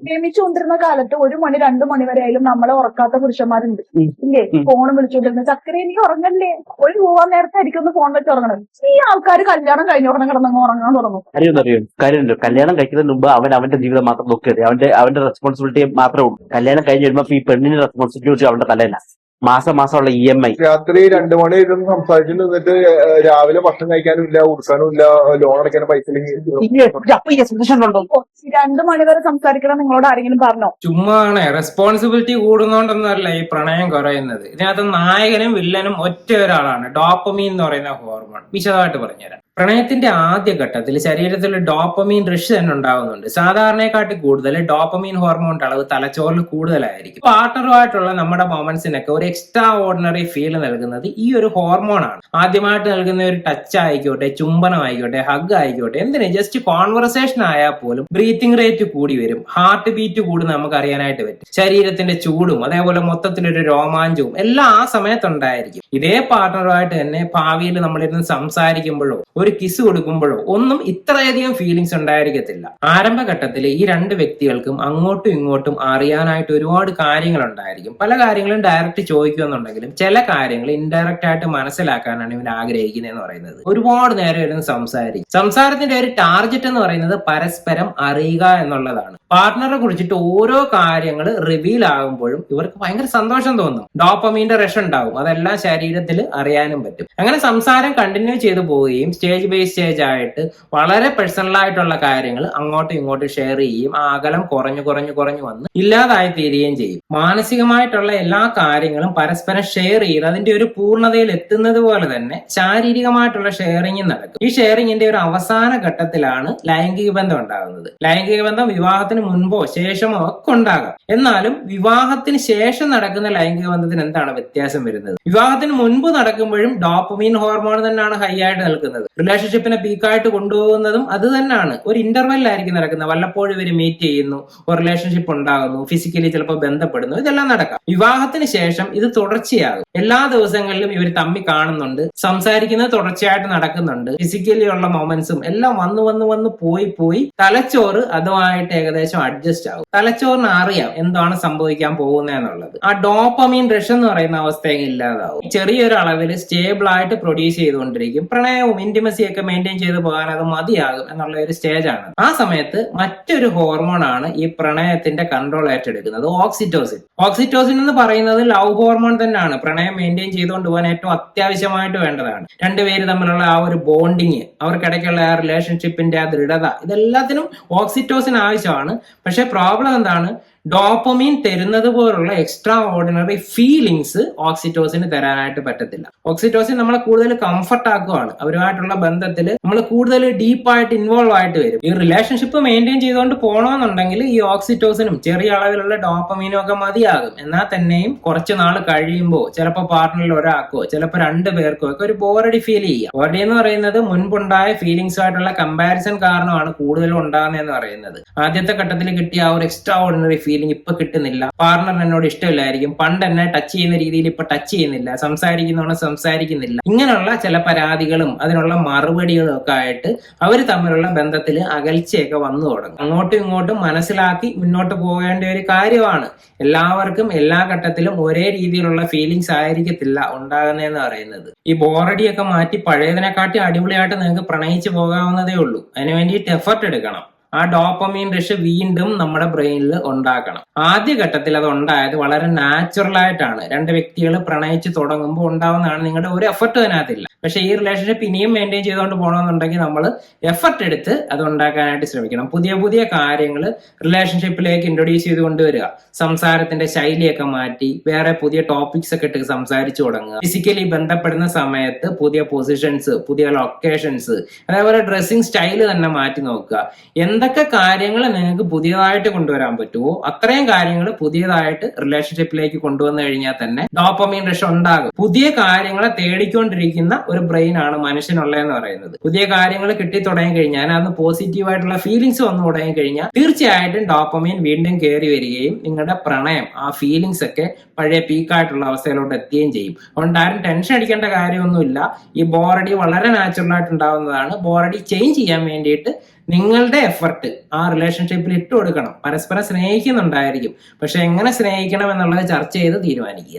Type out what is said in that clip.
പ്രേമിച്ചുകൊണ്ടിരുന്ന കാലത്ത് ഒരു മണി രണ്ടു മണി വരെ ആയാലും നമ്മളെ ഉറക്കാത്ത പുരുഷന്മാരുണ്ട്. ഇല്ലേ. ഫോൺ വിളിച്ചോണ്ടിരുന്ന ചക്കര എനിക്ക് ഉറങ്ങല്ലേ ഒരു പോവാൻ നേരത്തെ ആയിരിക്കും ഒന്ന് ഫോൺ വെച്ച് ഉറങ്ങണം. ഈ ആൾക്കാർ കല്യാണം കഴിഞ്ഞ ഉടനെ കിടന്നങ്ങ് ഉറങ്ങാൻ തുടങ്ങും. അറിയുന്നു അറിയും? കാര്യമുണ്ട്. കല്യാണം കഴിക്കുന്നതിന് മുമ്പ് അവൻ അവന്റെ ജീവിതം മാത്രം നോക്കിയത് അവന്റെ അവന്റെ റെസ്പോൺസിബിലിറ്റി മാത്രമേ ഉള്ളൂ. കല്യാണം കഴിഞ്ഞ് വരുമ്പോ ഈ പെണ്ണിന്റെ റെസ്പോൺസിബിലിറ്റി അവന്റെ തലയില്ല മാസം മാസമുള്ള ഇ എം ഐ രാത്രി രണ്ടു മണി ഇരുന്ന് സംസാരിച്ചിട്ട് നിന്നിട്ട് രാവിലെ ഭക്ഷണം കഴിക്കാനും ഇല്ല ഉടുക്കാനും ഇല്ല ലോൺ അടയ്ക്കാനും പൈസ രണ്ടു മണി വരെ സംസാരിക്കണം നിങ്ങളോട് ആരെങ്കിലും പറഞ്ഞോ? ചുമ്മാണ് റെസ്പോൺസിബിലിറ്റി കൂടുന്നോണ്ടൊന്നല്ല ഈ പ്രണയം കുറയുന്നത്. ഇതിനകത്ത് നായകനും വില്ലനും ഒറ്റ ഒരാളാണ് ഡോപ്പമീൻ എന്ന് പറയുന്ന ഹോർമോൺ വിശദമായിട്ട് പറഞ്ഞുതരാം. പ്രണയത്തിന്റെ ആദ്യ ഘട്ടത്തിൽ ശരീരത്തിൽ ഡോപ്പമീൻ റഷ് തന്നെ ഉണ്ടാകുന്നുണ്ട് സാധാരണയെക്കാട്ടി കൂടുതൽ ഡോപ്പമീൻ ഹോർമോണിന്റെ അളവ് തലച്ചോറിൽ കൂടുതലായിരിക്കും. പാർട്ണറുമായിട്ടുള്ള നമ്മുടെ മൊമെന്റ്സിനൊക്കെ ഒരു എക്സ്ട്രാ ഓർഡിനറി ഫീൽ നൽകുന്നത് ഈ ഒരു ഹോർമോണാണ്. ആദ്യമായിട്ട് നൽകുന്ന ഒരു ടച്ച് ആയിക്കോട്ടെ ചുംബനം ആയിക്കോട്ടെ ഹഗ് ആയിക്കോട്ടെ എന്തിനു ജസ്റ്റ് കോൺവെർസേഷൻ ആയാൽ പോലും ബ്രീത്തിങ് റേറ്റ് കൂടി വരും. ഹാർട്ട് ബീറ്റ് കൂടി നമുക്ക് അറിയാനായിട്ട് പറ്റും. ശരീരത്തിന്റെ ചൂടും അതേപോലെ മൊത്തത്തിലൊരു രോമാഞ്ചവും എല്ലാം ആ സമയത്തുണ്ടായിരിക്കും. ഇതേ പാർട്ണറുമായിട്ട് തന്നെ ഭാവിയിൽ നമ്മളിരുന്ന് സംസാരിക്കുമ്പോഴോ ഒരു കിസ് കൊടുക്കുമ്പോഴോ ഒന്നും ഇത്രയധികം ഫീലിങ്സ് ഉണ്ടായിരിക്കത്തില്ല. ആരംഭഘട്ടത്തിൽ ഈ രണ്ട് വ്യക്തികൾക്കും അങ്ങോട്ടും ഇങ്ങോട്ടും അറിയാനായിട്ട് ഒരുപാട് കാര്യങ്ങൾ ഉണ്ടായിരിക്കും പല കാര്യങ്ങളും ഡയറക്റ്റ് ചോദിക്കുമെന്നുണ്ടെങ്കിലും ചില കാര്യങ്ങൾ ഇൻഡയറക്റ്റ് ആയിട്ട് മനസ്സിലാക്കാനാണ് ഇവർ ആഗ്രഹിക്കുന്നതെന്ന് പറയുന്നത്. ഒരുപാട് നേരം ഇരുന്ന് സംസാരിക്കും. സംസാരത്തിന്റെ ഒരു ടാർഗറ്റ് എന്ന് പറയുന്നത് പരസ്പരം അറിയുക എന്നുള്ളതാണ്. പാർട്ട്ണറെ കുറിച്ചിട്ട് ഓരോ കാര്യങ്ങൾ റിവീൽ ആകുമ്പോഴും ഇവർക്ക് ഭയങ്കര സന്തോഷം തോന്നും. ഡോപ്പമീന്റെ റഷ് ഉണ്ടാവും. അതെല്ലാം ശരീരത്തിൽ അറിയാനും പറ്റും. അങ്ങനെ സംസാരം കണ്ടിന്യൂ ചെയ്തു പോവുകയും സ്റ്റേജ് ബൈ സ്റ്റേജ് ആയിട്ട് വളരെ പേഴ്സണൽ ആയിട്ടുള്ള കാര്യങ്ങൾ അങ്ങോട്ടും ഇങ്ങോട്ടും ഷെയർ ചെയ്യും ആ അകലം കുറഞ്ഞു കുറഞ്ഞു കുറഞ്ഞു വന്ന് ഇല്ലാതായി തീരുകയും ചെയ്യും. മാനസികമായിട്ടുള്ള എല്ലാ കാര്യങ്ങളും പരസ്പരം ഷെയർ ചെയ്ത് അതിന്റെ ഒരു പൂർണതയിൽ എത്തുന്നത് പോലെ തന്നെ ശാരീരികമായിട്ടുള്ള ഷെയറിംഗ് നടക്കും. ഈ ഷെയറിംഗിന്റെ ഒരു അവസാന ഘട്ടത്തിലാണ് ലൈംഗിക ബന്ധം ഉണ്ടാകുന്നത്. ലൈംഗിക ബന്ധം വിവാഹത്തിന് മുൻപോ ശേഷമോ ഒക്കെ ഉണ്ടാകാം. എന്നാലും വിവാഹത്തിന് ശേഷം നടക്കുന്ന ലൈംഗിക ബന്ധത്തിന് എന്താണ് വ്യത്യാസം വരുന്നത്? വിവാഹത്തിന് മുൻപ് നടക്കുമ്പോഴും ഡോപ്പമീൻ ഹോർമോൺ തന്നെയാണ് ഹൈ ആയിട്ട് നിൽക്കുന്നത്. റിലേഷൻഷിപ്പിനെ പീക്കായിട്ട് കൊണ്ടുപോകുന്നതും അത് തന്നെയാണ്. ഒരു ഇന്റർവെല്ലായിരിക്കും നടക്കുന്നത്. വല്ലപ്പോഴും ഇവർ മീറ്റ് ചെയ്യുന്നു റിലേഷൻഷിപ്പ് ഉണ്ടാകുന്നു ഫിസിക്കലി ചിലപ്പോൾ ബന്ധപ്പെടുന്നു ഇതെല്ലാം നടക്കാം. വിവാഹത്തിന് ശേഷം ഇത് തുടർച്ചയാകും. എല്ലാ ദിവസങ്ങളിലും ഇവർ തമ്മി കാണുന്നുണ്ട് സംസാരിക്കുന്നത് തുടർച്ചയായിട്ട് നടക്കുന്നുണ്ട്. ഫിസിക്കലി ഉള്ള മൊമെന്റ്സും എല്ലാം വന്നു വന്നു വന്ന് പോയി പോയി തലച്ചോറ് അതുമായിട്ട് ഏകദേശം അഡ്ജസ്റ്റ് ആകും. തലച്ചോറിന് അറിയാം എന്താണ് സംഭവിക്കാൻ പോകുന്നത് എന്നുള്ളത്. ആ ഡോപ്പമീൻ റഷ് എന്ന് പറയുന്ന അവസ്ഥ ഇല്ലാതാവും. ചെറിയൊരു അളവിൽ സ്റ്റേബിൾ ആയിട്ട് പ്രൊഡ്യൂസ് ചെയ്തുകൊണ്ടിരിക്കും. പ്രണയവും ഇന്റിമസി ഒക്കെ മെയിന്റെയിൻ ചെയ്ത് പോകാൻ അത് മതിയാകും എന്നുള്ള ഒരു സ്റ്റേജാണ് ആ സമയത്ത് മറ്റൊരു ഹോർമോൺ ആണ് ഈ പ്രണയത്തിന്റെ കൺട്രോൾ ഏറ്റെടുക്കുന്നത് ഓക്സിറ്റോസിൻ ഓക്സിറ്റോസിൻ എന്ന് പറയുന്നത് ലവ് ഹോർമോൺ തന്നെയാണ്. പ്രണയം മെയിന്റെയിൻ ചെയ്തുകൊണ്ട് പോകാൻ ഏറ്റവും അത്യാവശ്യമായിട്ട് വേണ്ടതാണ്. രണ്ടുപേര് തമ്മിലുള്ള ആ ഒരു ബോണ്ടിങ് അവർക്കിടയ്ക്കുള്ള ആ റിലേഷൻഷിപ്പിന്റെ ആ ദൃഢത ഇതെല്ലാത്തിനും ഓക്സിറ്റോസിൻ ആവശ്യമാണ്. പക്ഷെ പ്രോബ്ലം എന്താണ്? ഡോപ്പമീൻ തരുന്നത് പോലുള്ള എക്സ്ട്രാ ഓർഡിനറി ഫീലിങ്സ് ഓക്സിറ്റോസിന് തരാനായിട്ട് പറ്റത്തില്ല. ഓക്സിറ്റോസിൻ നമ്മളെ കൂടുതൽ കംഫർട്ട് ആക്കുവാണ്. അവരുമായിട്ടുള്ള ബന്ധത്തിൽ നമ്മൾ കൂടുതൽ ഡീപ്പായിട്ട് ഇൻവോൾവ് ആയിട്ട് വരും. ഈ റിലേഷൻഷിപ്പ് മെയിന്റെയിൻ ചെയ്തുകൊണ്ട് പോകണമെന്നുണ്ടെങ്കിൽ ഈ ഓക്സിറ്റോസിനും ചെറിയ അളവിലുള്ള ഡോപ്പമീനും ഒക്കെ മതിയാകും. എന്നാൽ തന്നെയും കുറച്ച് നാൾ കഴിയുമ്പോൾ ചിലപ്പോൾ പാർട്ട്ണറിൽ ഒരാൾക്കോ ചിലപ്പോൾ രണ്ട് പേർക്കോ ഒക്കെ ഒരു ബോറടി ഫീൽ ചെയ്യുക. ബോറടി എന്ന് പറയുന്നത് മുൻപുണ്ടായ ഫീലിങ്സുമായിട്ടുള്ള കമ്പാരിസൺ കാരണമാണ് കൂടുതലും ഉണ്ടാകുന്നതെന്ന് പറയുന്നത്. ആദ്യത്തെ ഘട്ടത്തിൽ കിട്ടിയ ആ ഒരു എക്സ്ട്രാ ഓർഡിനറി ഫീലിംഗ് ഇപ്പൊ കിട്ടുന്നില്ല. പാർട്ണർ എന്നോട് ഇഷ്ടമില്ലായിരിക്കും. പണ്ട് എന്നെ ടച്ച് ചെയ്യുന്ന രീതിയിൽ ഇപ്പൊ ടച്ച് ചെയ്യുന്നില്ല. സംസാരിക്കുന്നവണ് സംസാരിക്കുന്നില്ല. ഇങ്ങനെയുള്ള ചില പരാതികളും അതിനുള്ള മറുപടികളും ഒക്കെ ആയിട്ട് അവർ തമ്മിലുള്ള ബന്ധത്തിൽ അകൽച്ചയൊക്കെ വന്നു തുടങ്ങും. അങ്ങോട്ടും ഇങ്ങോട്ടും മനസ്സിലാക്കി മുന്നോട്ട് പോകേണ്ട ഒരു കാര്യമാണ്. എല്ലാവർക്കും എല്ലാ ഘട്ടത്തിലും ഒരേ രീതിയിലുള്ള ഫീലിങ്സ് ആയിരിക്കത്തില്ല ഉണ്ടാകുന്നതെന്ന് പറയുന്നത്. ഈ ബോറടിയൊക്കെ മാറ്റി പഴയതിനെക്കാട്ടി അടിപൊളിയായിട്ട് നിങ്ങൾക്ക് പ്രണയിച്ചു പോകാവുന്നതേ ഉള്ളൂ. അതിനു വേണ്ടിയിട്ട് എഫർട്ട് എടുക്കണം. ആ ഡോപ്പമീൻ റഷ് വീണ്ടും നമ്മുടെ ബ്രെയിനിൽ ഉണ്ടാക്കണം ആദ്യ ഘട്ടത്തിൽ അത് ഉണ്ടായത് വളരെ നാച്ചുറൽ ആയിട്ടാണ്. രണ്ട് വ്യക്തികൾ പ്രണയിച്ച് തുടങ്ങുമ്പോൾ ഉണ്ടാവുന്നതാണ് നിങ്ങളുടെ ഒരു എഫർട്ട് അതിനകത്തില്ല. പക്ഷേ ഈ റിലേഷൻഷിപ്പ് ഇനിയും മെയിന്റെയിൻ ചെയ്തുകൊണ്ട് പോകണമെന്നുണ്ടെങ്കിൽ നമ്മൾ എഫർട്ട് എടുത്ത് അത് ഉണ്ടാക്കാനായിട്ട് ശ്രമിക്കണം. പുതിയ പുതിയ കാര്യങ്ങൾ റിലേഷൻഷിപ്പിലേക്ക് ഇൻട്രൊഡ്യൂസ് ചെയ്ത് കൊണ്ടുവരിക. സംസാരത്തിന്റെ ശൈലിയൊക്കെ മാറ്റി വേറെ പുതിയ ടോപ്പിക്സ് ഒക്കെ ഇട്ട് സംസാരിച്ചു തുടങ്ങുക. ഫിസിക്കലി ബന്ധപ്പെടുന്ന സമയത്ത് പുതിയ പൊസിഷൻസ് പുതിയ ലൊക്കേഷൻസ് അതേപോലെ ഡ്രസ്സിംഗ് സ്റ്റൈൽ തന്നെ മാറ്റി നോക്കുക. എന്തൊക്കെ കാര്യങ്ങൾ നിങ്ങൾക്ക് പുതിയതായിട്ട് കൊണ്ടുവരാൻ പറ്റുമോ അത്രയും കാര്യങ്ങൾ പുതിയതായിട്ട് റിലേഷൻഷിപ്പിലേക്ക് കൊണ്ടുവന്നു കഴിഞ്ഞാൽ തന്നെ ഡോപ്പമീൻ റഷ് ഉണ്ടാകും. പുതിയ കാര്യങ്ങളെ തേടിക്കൊണ്ടിരിക്കുന്ന ഒരു ബ്രെയിൻ ആണ് മനുഷ്യനുള്ളതെന്ന് പറയുന്നത്. പുതിയ കാര്യങ്ങൾ കിട്ടി തുടങ്ങി കഴിഞ്ഞാൽ അതിനകത്ത് പോസിറ്റീവ് ആയിട്ടുള്ള ഫീലിങ്സ് വന്നു തുടങ്ങി കഴിഞ്ഞാൽ തീർച്ചയായിട്ടും ഡോപ്പമീൻ വീണ്ടും കയറി വരികയും നിങ്ങളുടെ പ്രണയം ആ ഫീലിങ്സ് ഒക്കെ പഴയ പീക്കായിട്ടുള്ള അവസ്ഥയിലോട്ട് എത്തുകയും ചെയ്യും. അതുകൊണ്ട് ആരും ടെൻഷൻ അടിക്കേണ്ട കാര്യമൊന്നുമില്ല. ഈ ബോറടി വളരെ നാച്ചുറൽ ആയിട്ട് ഉണ്ടാവുന്നതാണ്. ബോറടി ചേഞ്ച് ചെയ്യാൻ വേണ്ടിയിട്ട് നിങ്ങളുടെ എഫർട്ട് ആ റിലേഷൻഷിപ്പിൽ ഇട്ട് കൊടുക്കണം പരസ്പരം സ്നേഹിക്കുന്നുണ്ടായിരിക്കും. പക്ഷെ എങ്ങനെ സ്നേഹിക്കണം എന്നുള്ളത് ചർച്ച ചെയ്ത് തീരുമാനിക്കുക.